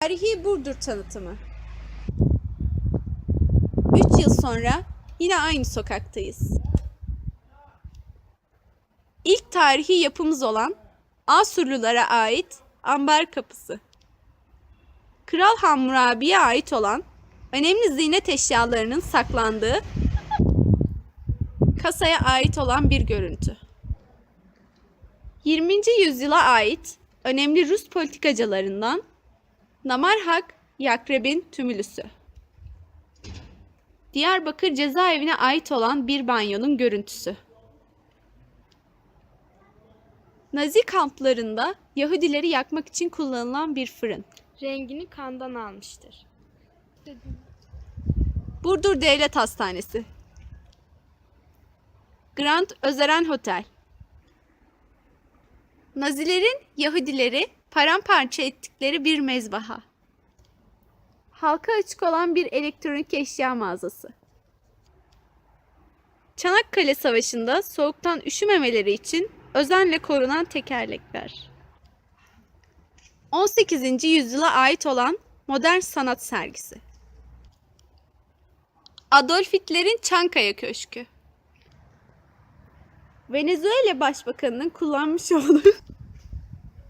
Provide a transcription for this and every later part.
Tarihi Burdur tanıtımı. 3 yıl sonra yine aynı sokaktayız. İlk tarihi yapımız olan Asurlulara ait ambar kapısı. Kral Hammurabi'ye ait olan önemli ziynet eşyalarının saklandığı kasaya ait olan bir görüntü. 20. yüzyıla ait önemli Rus politikacılarından Namarhak Yakreb'in tümülüsü. Diyarbakır cezaevine ait olan bir banyonun görüntüsü. Nazi kamplarında Yahudileri yakmak için kullanılan bir fırın. Rengini kandan almıştır. Burdur Devlet Hastanesi. Grand Özeren Hotel. Nazilerin Yahudileri paramparça ettikleri bir mezbaha. Halka açık olan bir elektronik eşya mağazası. Çanakkale Savaşı'nda soğuktan üşümemeleri için özenle korunan tekerlekler. 18. yüzyıla ait olan modern sanat sergisi. Adolf Hitler'in Çankaya Köşkü. Venezuela Başbakanı'nın kullanmış olduğu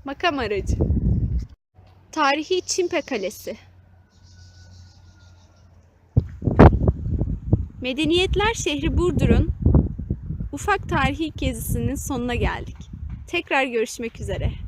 makam aracı. Tarihi Çimpe Kalesi. Medeniyetler şehri Burdur'un ufak tarihi gezisinin sonuna geldik. Tekrar görüşmek üzere.